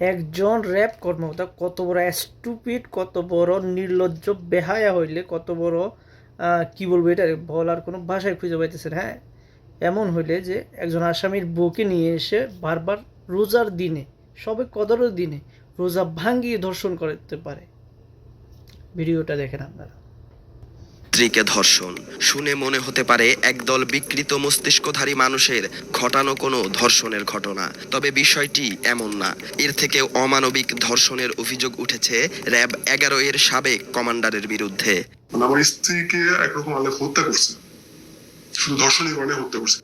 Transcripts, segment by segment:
একজন র্যাব কর্মকর্তা, কত বড় স্টুপিড কত বড় নির্লজ্জ, বেহায়া হইলে কত বড় কি বলব এটা, বলার কোনো ভাষায় খুঁজে পাইতেছেন হ্যাঁ? এমন হইলে যে একজন আসামির বউকে নিয়ে এসে বারবার রোজার দিনে, সবে কদরের দিনে, রোজা ভাঙ্গিয়ে ধর্ষণ করতে পারে। ভিডিওটা দেখেন আপনারা। স্ত্রীকে ধর্ষণ। শুনে মনে হতে পারে একদল বিকৃত মস্তিষ্কধারী মানুষের ঘটানো কোনো ধর্ষণের ঘটনা। তবে বিষয়টি এমন না। এর থেকে অমানবিক ধর্ষণের অভিযোগ উঠেছে র্যাব এগারো এর সাবেক কমান্ডারের বিরুদ্ধে। মানে আমার স্ত্রীকে একরকম আলে হত্যা করছে।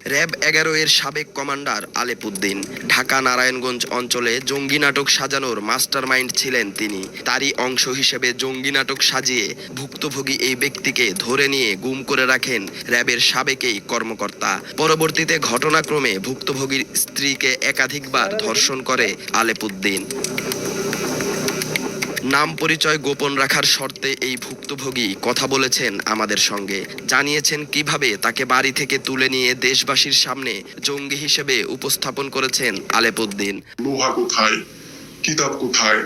র্যাব এগারো এর সাবেক কমান্ডার আলেপুদ্দিন। ঢাকা নারায়ণগঞ্জ অঞ্চলে জঙ্গি নাটক সাজানোর মাস্টারমাইন্ড ছিলেন তিনি। তারই অংশ হিসেবে জঙ্গি নাটক সাজিয়ে ভুক্তভোগী এই ব্যক্তিকে ধরে নিয়ে গুম করে রাখেন র্যাবের সাবেক কর্মকর্তা। পরবর্তীতে ঘটনাক্রমে ভুক্তভোগীর স্ত্রীকে একাধিকবার ধর্ষণ করে আলেপুদ্দিন। নাম পরিচয় গোপন রাখার শর্তে এই ভুক্তভোগী কথা বলেছেন আমাদের সঙ্গে। জানিয়েছেন কীভাবে তাকে বাড়ি থেকে তুলে নিয়ে দেশবাসীর সামনে জঙ্গি হিসেবে উপস্থাপন করেছেন আলেপুদ্দিন। লোহা কোথায়? কিতাব কোথায়?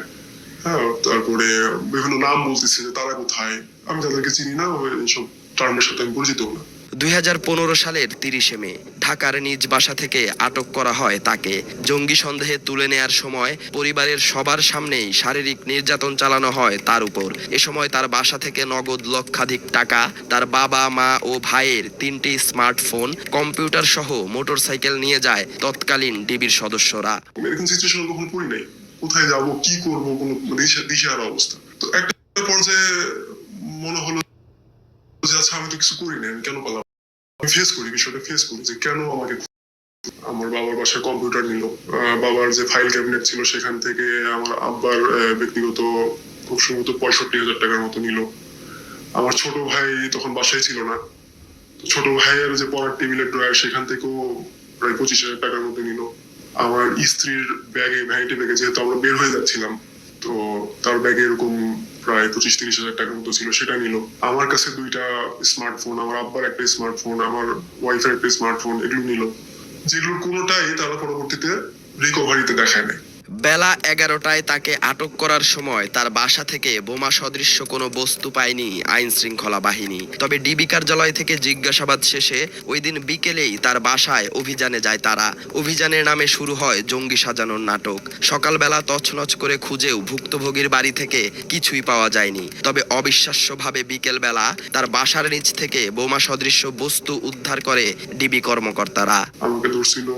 হ্যাঁ তারপরে বিভিন্ন নাম বলতেছে তারা কোথায়? আমি তাদেরকে চিনি না এইসব টার্মের সাথে আমি পরিচিত না। দুই হাজার পনেরো সালের তিরিশে মে, ঢাকার নিজ বাসা থেকে আটক করা হয় তাকে। জঙ্গি সন্দেহে তুলে নেয়ার সময় পরিবারের সবার সামনেই শারীরিক নির্যাতন চালানো হয় তার উপর। এ সময় তার বাসা থেকে নগদ লক্ষাধিক টাকা, তার বাবা, মা ও ভাইয়ের তিনটি স্মার্টফোন, কম্পিউটার সহ মোটরসাইকেল নিয়ে যায় তৎকালীন ডিবির সদস্যরা। কোথায় যাব, কি করব, কোনো দিশার অবস্থা। তো একটা পর্যায়ে মনে হলো যে আচ্ছা আমি তো কিছু করি না আমি কেন আমি ফেস করি, বিষয়টা ফেস করি যে কেন আমাকে আমার বাবার বাসায় কম্পিউটার নিল। বাবার যে ফাইল ক্যাবিনেট ছিল সেখান থেকে আমার আব্বার ব্যক্তিগত খুব সম্ভবত পঁয়ষট্টি হাজার টাকার মতো নিল। আমার ছোট ভাই তখন বাসায় ছিল না। ছোট ভাইয়ের যে পড়ার টেবিলের ড্রয়ার সেখান থেকেও প্রায় পঁচিশ হাজার টাকার মতো নিল। আমার স্ত্রীর ব্যাগে ভ্যানিটি ব্যাগে, যেহেতু আমরা বের হয়ে যাচ্ছিলাম, তো তার ব্যাগে এরকম প্রায় পঁচিশ তিরিশ হাজার টাকার মতো ছিল, সেটা নিল। আমার কাছে দুইটা স্মার্টফোন আমার আব্বার একটা স্মার্টফোন আমার ওয়াইফের একটা স্মার্টফোন এগুলো নিল। যেগুলোর কোনোটাই তারা পরবর্তীতে রিকভারিতে দেখায় নাই। বেলা এগারোটায় তাকে আটক করার সময় তার বাসা থেকে বোমা সদৃশ্য কোনো বস্তু পায়নি আইন শৃঙ্খলা বাহিনী। তবে ডিবি কার্যালয় থেকে জিজ্ঞাসাবাদ শেষে ওই দিন বিকেলেই তার বাসায় অভিযানে যায় তারা। অভিযানের নামে শুরু হয় জঙ্গি সাজানোর নাটক। সকালবেলা তছনছ করে খুঁজেও ভুক্তভোগীর বাড়ি থেকে কিছুই পাওয়া যায়নি। তবে অবিশ্বাস্যভাবে বিকেলবেলা তার বাসার নিচ থেকে বোমা সদৃশ্য বস্তু উদ্ধার করে ডিবি কর্মকর্তারা। আমাকে ধরছিল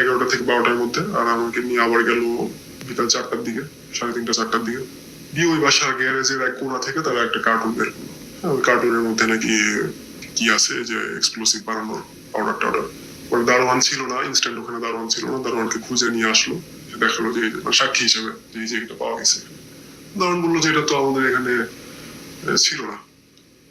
এগারোটা থেকে বারোটার মধ্যে আর আমাকে নিয়ে আবার গেল বিকাল চারটার দিকে সাড়ে তিনটা চারটার দিকে। দিয়ে ওই বাসার গ্যারেজের এক কোণা থেকে তারা একটা কার্টুন বের করল। হ্যাঁ, ওই কার্টুনের মধ্যে নাকি কি আছে যে এক্সপ্লোসিভ বানানোর পাউডার টাউডার ওর দারোয়ান ছিল না ইনস্ট্যান্ট ওখানে দারোয়ান ছিল না দারোয়ানকে খুঁজে নিয়ে আসলো। দেখাল যে মানে সাক্ষী হিসেবে যে এই যে এটা পাওয়া গেছে। দারোয়ান বলল যে এটা তো আমাদের এখানে ছিল না।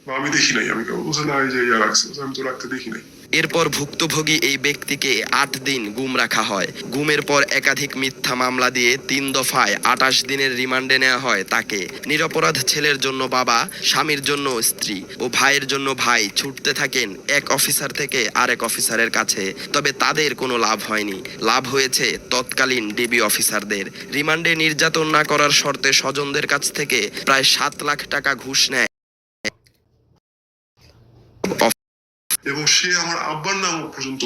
বা আমি দেখি নাই আমি বলছে না এই যে ইয়া রাখছে আমি তো রাখতে দেখি নাই। এরপর ভুক্তভোগী এই ব্যক্তিকে আট দিন গুম রাখা হয়। গুমের পর একাধিক মিথ্যা মামলা দিয়ে তিন দফায় আটাশ দিনের রিমান্ডে নেওয়া হয় তাকে। নিরপরাধ ছেলের জন্য বাবা, স্বামীর জন্য স্ত্রী ও ভাইয়ের জন্য ভাই ছুটতে থাকেন এক অফিসার থেকে আরেক অফিসারের কাছে। তবে তাদের কোনো লাভ হয়নি। লাভ হয়েছে তৎকালীন ডিবি অফিসারদের। রিমান্ডে নির্যাতন না করার শর্তে স্বজনদের কাছ থেকে প্রায় সাত লাখ টাকা ঘুষ নেয়। এবং সে আমার আব্বার নাম পর্যন্ত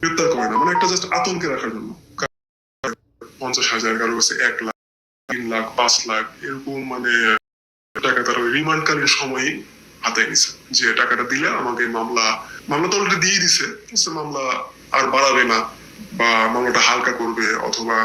গ্রেপ্তার করে না। মানে একটা জাস্ট আতঙ্কে রাখার জন্য। পঞ্চাশ হাজার কারও কাছে এক লাখ, তিন লাখ, পাঁচ লাখ, এরকম মানে টাকা তারা ওই রিমান্ডকালীন সময়ই হাতায় নিছে। যে টাকাটা দিলে আমাকে মামলা মামলা তো অলরেডি দিয়ে দিছে মামলা আর বাড়াবে না বা মামলাটা হালকা করবে অথবা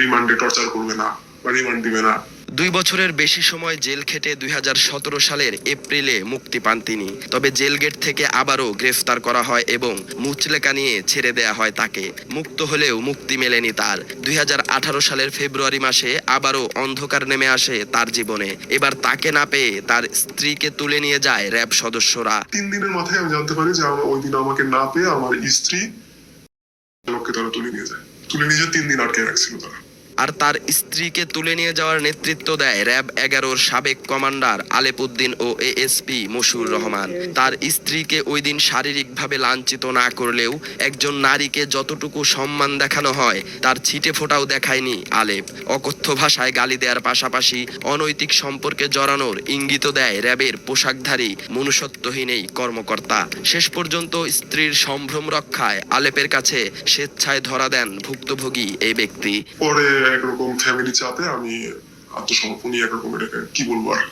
রিমান্ডে টর্চার করবে না বা রিমান্ড দিবে না। দুই বছরের বেশি সময় জেল খেটে দুই হাজার সতেরো সালের এপ্রিলে মুক্তি পান তিনি। তবে জেল গেট থেকে আবারও গ্রেফতার করা হয় এবং মুচলেকা নিয়ে ছেড়ে দেয়া হয় তাকে। মুক্ত হলেও মুক্তি মেলেনি তার। দুই হাজার আঠারো সালের ফেব্রুয়ারি মাসে আবারও অন্ধকার নেমে আসে তার জীবনে। এবার তাকে না পেয়ে তার স্ত্রীকে তুলে নিয়ে যায় র্যাব সদস্যরা। তিন দিনের মাথায় আমি জানতে পারি যে ওই দিন আমাকে না পেয়ে আমার স্ত্রী লোককে তারা তুলে নিয়ে যায়। তুলে নিয়ে তিন দিন আটকে রাখছিল তারা। আর তার স্ত্রীকে তুলে নিয়ে যাওয়ার নেতৃত্ব দেয় র্যাব এগারোর সাবেক কমান্ডার আলেপুদ্দিন ও এএসপি মশিউর রহমান। তার স্ত্রীকে ওই দিন শারীরিকভাবে লাঞ্ছিত না করলেও একজন নারীকে যতটুকু সম্মান দেখানো হয়, তার ছিটে ফোটাও দেখায়নি আলেপ। অকথ্য ভাষায় গালি দেওয়ার পাশাপাশি অনৈতিক সম্পর্কে জড়ানোর ইঙ্গিত দেয় র্যাবের পোশাকধারী মনুষ্যত্বহীন এই কর্মকর্তা। শেষ পর্যন্ত স্ত্রীর সম্ভ্রম রক্ষায় আলেপের কাছে স্বেচ্ছায় ধরা দেন ভুক্তভোগী এই ব্যক্তি। একরকম ফ্যামিলি চাপে আমি আত্মসমর্পণই একরকম এটাকে কি বলব আর?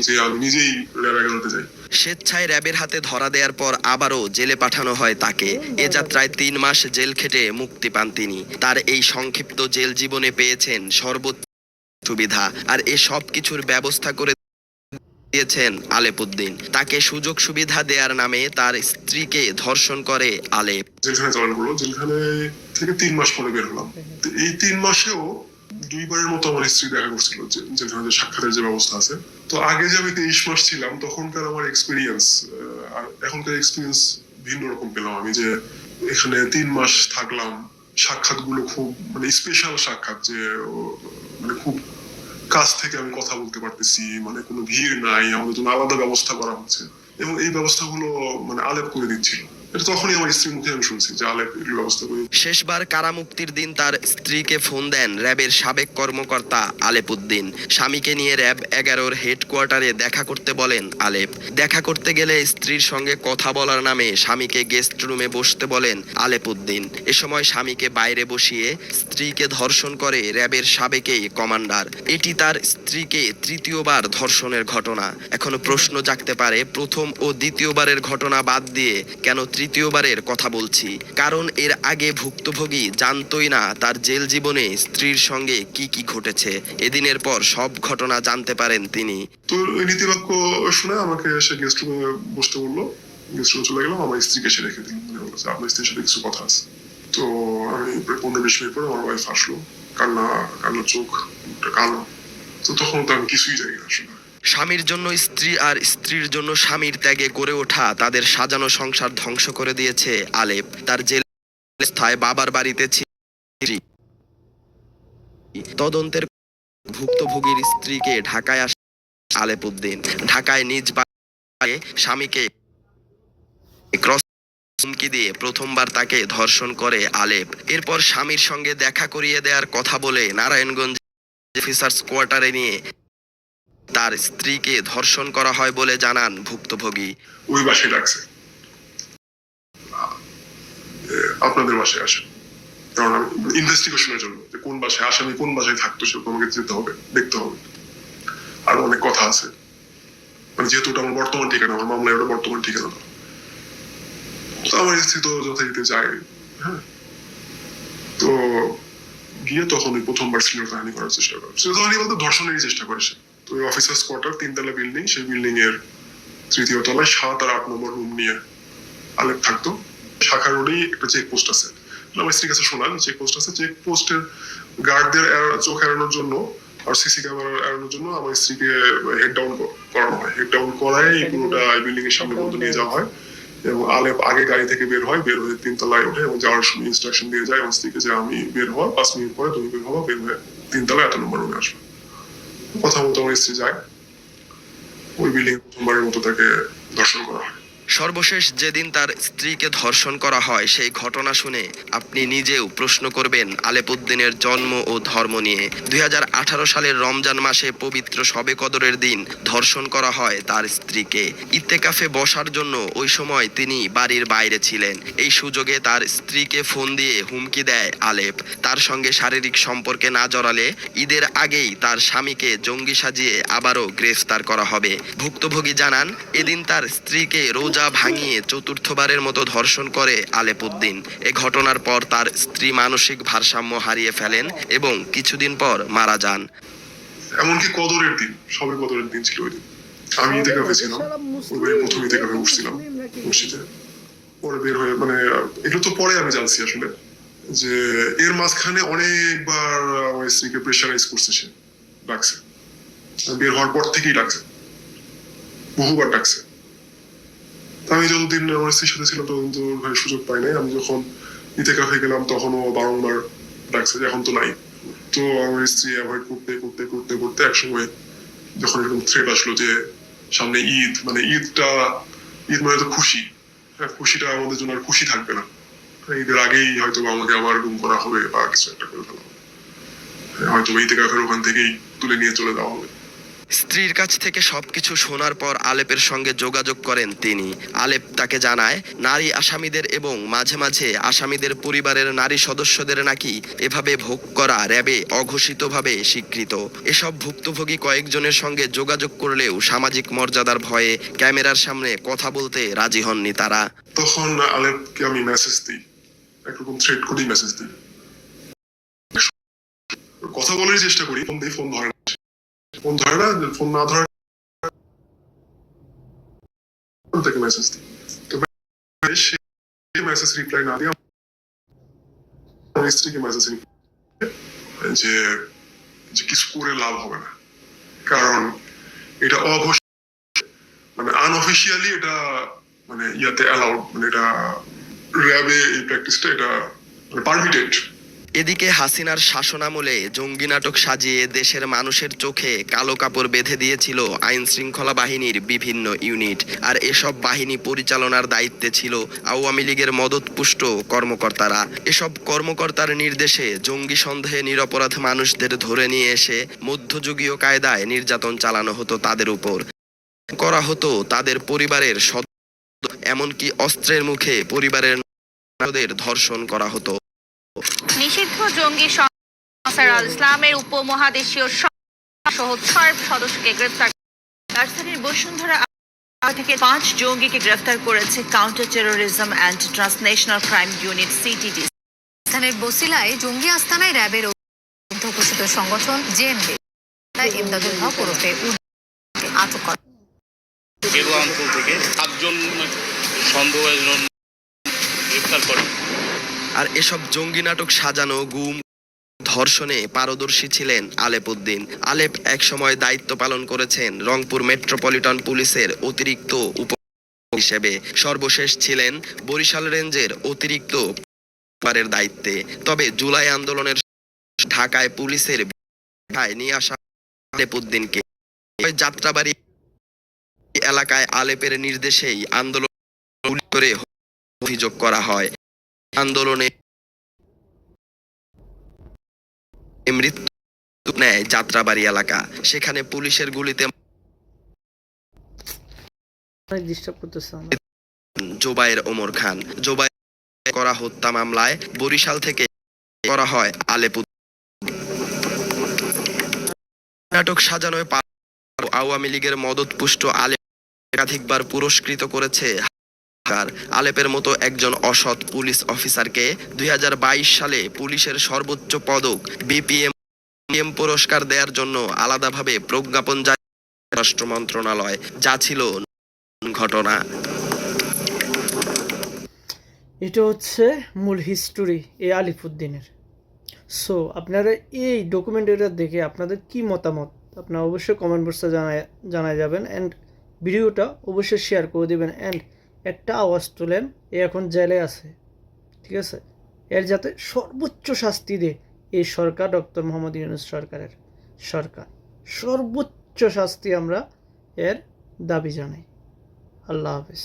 যে আমি নিজেই র্যাব এগারোতে যাই। স্বেচ্ছায় র্যাবের হাতে ধরা দেওয়ার পর আবারও জেলে পাঠানো হয় তাকে। এ যাত্রায় তিন মাস জেল খেটে মুক্তি পান তিনি। তার এই সংক্ষিপ্ত জেল জীবনে পেয়েছেন সর্বোচ্চ সুবিধা। আর এ সব কিছুর ব্যবস্থা করে দিয়েছেন আলেপুদ্দিন। তাকে সুযোগ সুবিধা দেওয়ার নামে তার স্ত্রীকে ধর্ষণ করে আলেপ জেলখানে জয়েন করল জেলখানে থেকে তিন মাস পরে বের হলাম। এই তিন মাসেও দুইবারের মতো আমার স্ত্রী দেখা করছিল সাক্ষাতের যে ব্যবস্থা আছে। তো আগে যে আমি তেইশ মাস ছিলাম, তখনকার আমার এক্সপিরিয়েন্স আর এখনকার এক্সপিরিয়েন্স ভিন্ন রকম পেলাম আমি, যে এখানে তিন মাস থাকলাম। সাক্ষাৎ গুলো খুব মানে স্পেশাল সাক্ষাৎ, যে মানে খুব কাছ থেকে আমি কথা বলতে পারতেছি মানে কোনো ভিড় নাই, আমাদের জন্য আলাদা ব্যবস্থা করা হচ্ছে। এবং এই ব্যবস্থাগুলো মানে আলেপ করে দিচ্ছিল। এটা তখনই আমার আলেপ শেষবার কারামুক্তির দিন তার স্ত্রীকে ফোন দেন র্যাবের সাবেক কর্মকর্তা আলেপুদ্দিন। স্বামীকে নিয়ে র্যাব এগারোর হেডকোয়ার্টারে দেখা করতে বলেন আলেপ। দেখা করতে গেলে স্ত্রীর সঙ্গে কথা বলার নামে স্বামীকে গেস্ট রুমে বসতে বলেন আলেপুদ্দিন। এ সময় স্বামীকে বাইরে বসিয়ে স্ত্রীকে ধর্ষণ করে র্যাবের সাবেকেই কমান্ডার। এটি তার স্ত্রীকে তৃতীয়বার ধর্ষণের ঘটনা। এখনও প্রশ্ন জাগতে পারে প্রথম ও দ্বিতীয়বারের ঘটনা বাদ দিয়ে কেন তৃতীয়বারের কথা বলছি। কারণ এর আগে ভুক্তভোগী জানতই না তার জেল জীবনে স্ত্রীর সঙ্গে কি কি ঘটেছে। এদিনের পর সব ঘটনা জানতে পারেন তিনি। তো ওই শুনে আমাকে সে গেস্ট রুমে বসতে বলল। গেস্ট রুমে চলে গেলাম আমার স্ত্রীকে সে রেখে যে, আপনার স্ত্রীর সাথে কিছু কথা আছে। তো আমি পনেরো বিশ মিনিট পরে আমার ওয়াইফ আসলো। কান্না কান্নার চোখ কালো। তো তখন তো আমি কিছুই জানি আসলে। স্বামীর জন্য স্ত্রী আর স্ত্রীর জন্য স্বামীর ত্যাগে গড়ে ওঠা, তাদের সাজানো সংসার ধ্বংস করে দিয়েছে আলেপ। তার জেল স্থায় বাবার বাড়িতে তদন্তের ভুক্তভোগীর স্ত্রীকে ঢাকায় আসে আলেপুদ্দিন। ঢাকায় নিজ স্বামীকে হুমকি দিয়ে প্রথমবার তাকে ধর্ষণ করে আলেপ। এরপর স্বামীর সঙ্গে দেখা করিয়ে দেওয়ার কথা বলে নারায়ণগঞ্জ অফিসার্স কোয়ার্টারে নিয়ে তার স্ত্রীকে ধর্ষণ করা হয় বলে জানান ভুক্তভোগী। ওই বাসায় ডাকছে। আপনাদের বাসায় আসেন কারণ ইনভেস্টিগেশনের জন্য যে কোন বাসায় আসামি, কোন বাসায় থাকতো সেরকম আমাকে যেতে হবে, দেখতে হবে। আর অনেক কথা আছে। মানে যেহেতু ওটা আমার বর্তমান ঠিকানা, আমার মামলায় ওটা বর্তমান ঠিকানা তো। আমার স্ত্রী যথারীতি যায় হ্যাঁ। তো গিয়ে তখন ওই প্রথমবার শ্লীলতাহানি করার চেষ্টা করে। শ্লীলতাহানি বলতে ধর্ষণেরই চেষ্টা করে সে। অফিসার্স কোয়ার্টার তিনতলা বিল্ডিং সেই বিল্ডিং এর তৃতীয় তলায় সাত আর আট নম্বর রুম নিয়ে আলেপ থাকতো। শাখা রোডেই একটা আছে। আমার স্ত্রীর কাছে আছে। গার্ডদের চোখ এড়ানোর জন্য আর সিসি ক্যামেরা এড়ানোর জন্য আমার স্ত্রীকে হেড ডাউন করানো হয়। হেড ডাউন করায় এই পুরোটা বিল্ডিং এর সামনে পর্যন্ত নিয়ে যাওয়া হয় এবং আলেপ আগে গাড়ি থেকে বের হয়, বের হয়ে তিনতলায় ওঠে এবং যাওয়ার সময় ইনস্ট্রাকশন দিয়ে যায় আমার স্ত্রীকে যে আমি বের হওয়া, পাঁচ মিনিট পরে তুমি বের হওয়া, বের হয়ে তিনতলায় এত নম্বর রুমে আসবে। কথা মতো আমার স্ত্রী যায় ওই বিল্ডিং প্রথমবারের মতো তাকে দর্শন করা হয়। সর্বশেষ যেদিন তার স্ত্রীকে ধর্ষণ করা হয়, সেই ঘটনা শুনে আপনি নিজেও প্রশ্ন করবেন আলেপুদ্দিনের জন্ম ও ধর্ম নিয়ে। দুই সালের রমজান মাসে পবিত্র সবে কদরের দিন ধর্ষণ করা হয় তার স্ত্রীকে। ইত্তেকাফে বসার জন্য ওই সময় তিনি বাড়ির বাইরে ছিলেন। এই সুযোগে তার স্ত্রীকে ফোন দিয়ে হুমকি দেয় আলেপ। তার সঙ্গে শারীরিক সম্পর্কে না জড়ালে ঈদের আগেই তার স্বামীকে জঙ্গি সাজিয়ে আবারও গ্রেফতার করা হবে। ভুক্তভোগী জানান, এদিন তার স্ত্রীকে রোজা ভাঙিয়ে চতুর্থবারের মতো ধর্ষণ করে আলেপুদ্দিন। এ ঘটনার পর তার স্ত্রী মানসিক ভারসাম্য হারিয়ে ফেলেন এবং কিছুদিন পর মারা যান। এমনকি কদরের দিন সবে কদরের দিন ছিল ওই দিন। আমি কাফে ছিলাম প্রথম কাফে উঠছিলাম, মসজিদে। বের হয়ে মানে এগুলো তো পরে আমি জানছি আসলে, যে এর মাঝখানে অনেকবার আমার স্ত্রীকে প্রেশারাইজ করছে সে, ডাকছে। বের হওয়ার পর থেকেই ডাকছে। বহুবার ডাকছে। আমি যতদিন আমার স্ত্রীর সাথে ছিলাম ততদিন তো ওইভাবে সুযোগ পাই নাই। আমি যখন ঈদে কাফে গেলাম তখনও বারংবার ডাকছে যে এখন তো নাই। তো আমার স্ত্রী অ্যাভয়েড করতে করতে করতে করতে একসময় যখন এরকম থ্রেট আসলো যে সামনে ঈদ মানে ঈদটা ঈদ মানে তো খুশি। হ্যাঁ খুশিটা আমাদের জন্য আর খুশি থাকবে না। হ্যাঁ, ঈদের আগেই হয়তো আমাকে আবার গুম করা হবে বা কিছু একটা করে ফেলা হবে। হ্যাঁ, হয়তো এই থেকে ওখান থেকেই তুলে নিয়ে চলে যাওয়া হবে। স্ত্রীর কাছ থেকে সবকিছু শোনার পর আলেপের সঙ্গে যোগাযোগ করেন তিনি। আলেপ তাকে জানায়, নারী আসামিদের এবং মাঝে মাঝে আসামিদের পরিবারের নারী সদস্যদের নাকি এভাবে ভোগ করা র্যাবে অঘোষিতভাবে স্বীকৃত। এসব ভুক্তভোগী কয়েকজনের সঙ্গে যোগাযোগ করলেও সামাজিক মর্যাদার ভয়ে ক্যামেরার সামনে কথা বলতে রাজি হননি তারা। তখন আলেপকে আমি মেসেজ দিই। একরকম থ্রেড করেই মেসেজ দিই। কথা বলারই চেষ্টা করি, ফোন ফোন ধরে ফোন ধরে না, ফোন না ধরে যে যে করে লাভ হবে না। কারণ এটা অঘোষ মানে আনঅফিসিয়ালি এটা মানে ইয়াতে অ্যালাউড মানে এটা র্যাবে এই প্র্যাকটিসটা এটা মানে পারমিটেড এদিকে হাসিনার শাসনামলে জঙ্গি নাটক সাজিয়ে দেশের মানুষের চোখে কালো কাপড় বেঁধে দিয়েছিল আইন শৃঙ্খলা বাহিনীর বিভিন্ন ইউনিট। আর এসব বাহিনী পরিচালনার দায়িত্বে ছিল আওয়ামী লীগের মদতপুষ্ট কর্মকর্তারা। এসব কর্মকর্তার নির্দেশে জঙ্গি সন্দেহে নিরপরাধ মানুষদের ধরে নিয়ে এসে মধ্যযুগীয় কায়দায় নির্যাতন চালানো হতো তাদের উপর। করা হতো তাদের পরিবারের সদস্য এমনকি অস্ত্রের মুখে পরিবারের ধর্ষণ করা হতো। নিষিদ্ধ জঙ্গি সংস্থার আল ইসলামের উপমহাদেশীয় সহ ছয় সদস্যকে গ্রেফতার রাজধানীর বসুন্ধরা থেকে পাঁচ জঙ্গিকে গ্রেফতার করেছে counter terrorism and transnational crime unit CTD. রাজধানীর বসিলায় জঙ্গি আস্তানায় র্যাবের অধ্যুষিত সংগঠন জেএমবি ইমদাদুল হক ওরফে আটক করা থেকে সাতজন সন্দেহভাজন গ্রেফতার করে আর এসব জঙ্গি নাটক সাজানো, গুম, ধর্ষণে পারদর্শী ছিলেন আলেপ উদ্দিন আলেপ একসময় দায়িত্ব পালন করেছেন রংপুর মেট্রোপলিটন পুলিশের অতিরিক্ত উপ হিসেবে। সর্বশেষ ছিলেন বরিশাল রেঞ্জের অতিরিক্ত দায়িত্বে। তবে জুলাই আন্দোলনের ঢাকায় পুলিশের নিয়ে আসা আলেপ উদ্দিনকে যাত্রাবাড়ি এলাকায় আলেপের নির্দেশেই আন্দোলন করে অভিযোগ করা হয়। আন্দোলনে মৃত্যু নেয় যাত্রাবাড়ি এলাকা। সেখানে পুলিশের গুলিতে জোবায়ের ওমর খান। জোবায়ের করা হত্যা মামলায় বরিশাল থেকে করা হয় আলেপু নাটক সাজানোয় আওয়ামী লীগের মদতপুষ্ট আলে একাধিকবার পুরস্কৃত করেছে হার আলেপের মতো একজন অসৎ পুলিশ অফিসারকে দুই হাজার বাইশ সালে পুলিশের সর্বোচ্চ পদক বিপিএম পুরস্কার দেওয়ার জন্য আলাদাভাবে প্রজ্ঞাপন জারি করে রাষ্ট্র মন্ত্রণালয়, যা ছিল ঘটনা। এটা হচ্ছে মূল হিস্টোরি এ আলিফুদ্দিনের সো আপনারা এই ডকুমেন্টারিটা দেখে আপনাদের কি মতামত? আপনারা অবশ্যই কমেন্ট বক্সে জানায় জানায় যাবেন অ্যান্ড ভিডিওটা অবশ্যই শেয়ার করে দেবেন অ্যান্ড একটা আওয়াজ তোলেন, এ এখন জেলে আছে, ঠিক আছে? এর যাতে সর্বোচ্চ শাস্তি দে এই সরকার, ডক্টর মোহাম্মদ ইউনুস সরকারের সরকার। সর্বোচ্চ শাস্তি আমরা এর দাবি জানাই। আল্লাহ হাফিজ।